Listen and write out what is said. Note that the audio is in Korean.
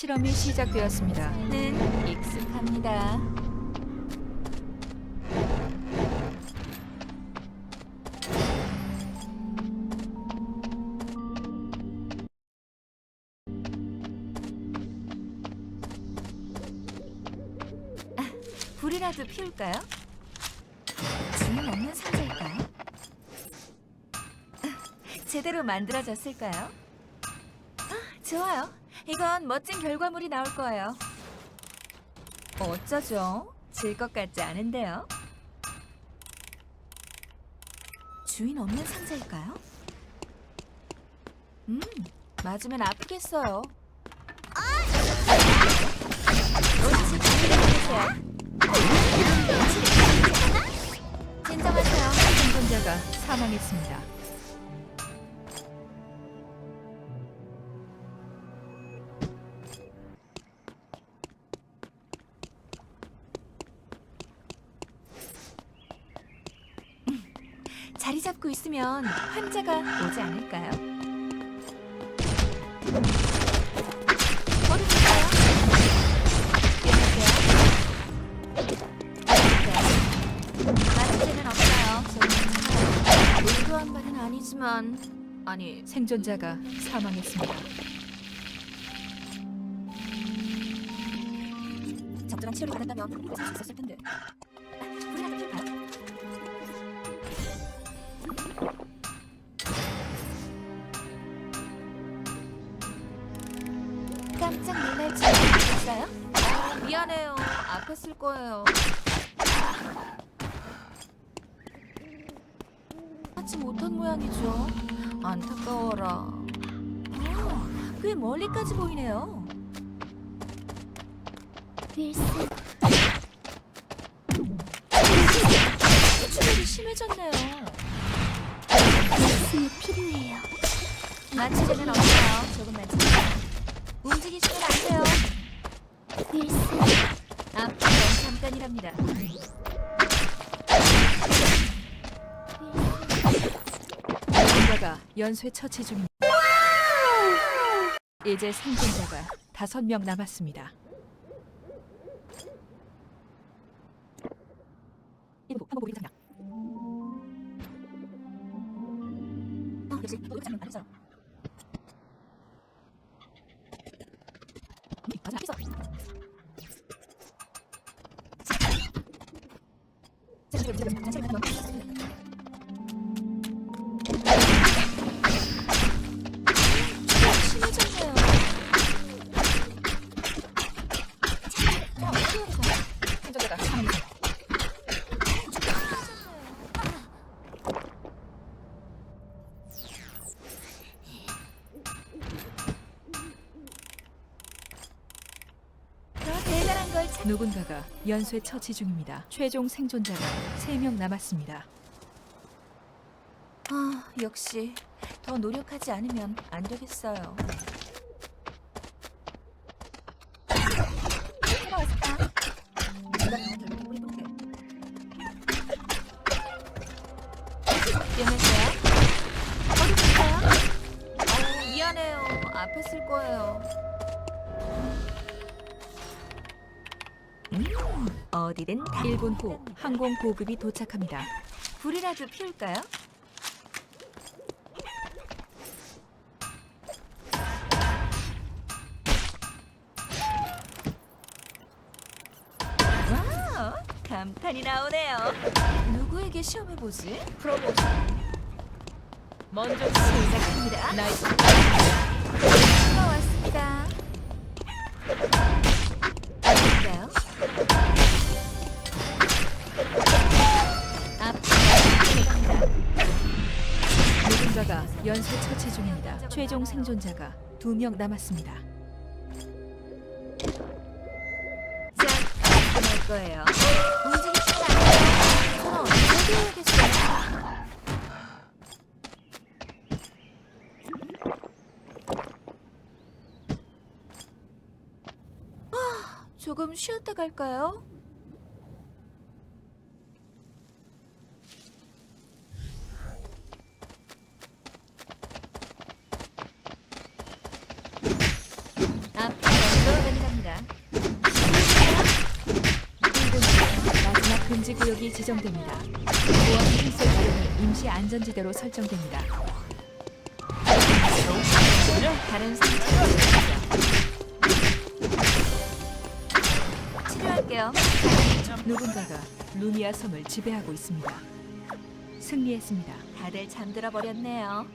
실험이 시작되었습니다. 는 익숙합니다. 아, 불이라도 피울까요? 주문 없는 상자일까요? 아, 제대로 만들어졌을까요? 아, 좋아요. 이건 멋진 결과물이 나올 거예요. 어쩌죠? 질 것 같지 않은데요? 주인 없는 상자일까요? 음, 맞으면 아프겠어요. 진정하세요. 생존자가 사망했습니다. 자리 잡고 있으면 환자가 오지 않을까요? 아니지만 아니 생존자가 사망했습니다. 적절한 치료를 받았다면 괜찮을 수 있었을 텐데. 깜짝 놀랄 줄 있어요? 미안해요. 아팠을 거예요. 하지 못한 모양이죠. 안타까워라. 아, 꽤 멀리까지 보이네요. 필수. 수출이 심해졌네요. 필수 필요해요. 마취제는 없어요. 조금만 참아. 움직이시면 안 돼요. 필수. 앞으로 잠깐이랍니다. 누군가가 연쇄 처치 중입니다. 이제 생존자가 다섯 명 남았습니다. 이거 한번 보기 장면. 어, 역시 이거 장면 아니죠? 맞아, 앞에서. 자체를 자체를 자체를 가지고. 심해졌네요. 자, 어떻게 해야 될까요? 생존자가 사망했습니다. 더 대단한 걸 찾... 누군가가 연쇄 처치 중입니다. 최종 생존자가 세명 남았습니다. 아, 역시 더 노력하지 않으면 안 되겠어요. 깨면서요? 어디 볼까요? 어, 미안해요. 아팠을 거예요. 어디든 다 1분 후 항공 보급이 도착합니다. 불이라도 피울까요? 와, 감탄이 나오네요. 누구에게 시험해 보지? 먼저 시작합니다. 나이스. 가 왔습니다. 누군가가 연쇄 처치 중입니다. 최종 생존자가 두 명 남았습니다. 자, 끝날 거예요. 아, 조금 쉬었다 갈까요? 앞으로 구역이 지정됩니다. 보안 흰색 구역은 임시 안전지대로 설정됩니다. 다른 치료할게요. 누군가가 루미아 섬을 지배하고 있습니다. 승리했습니다. 다들 잠들어 버렸네요.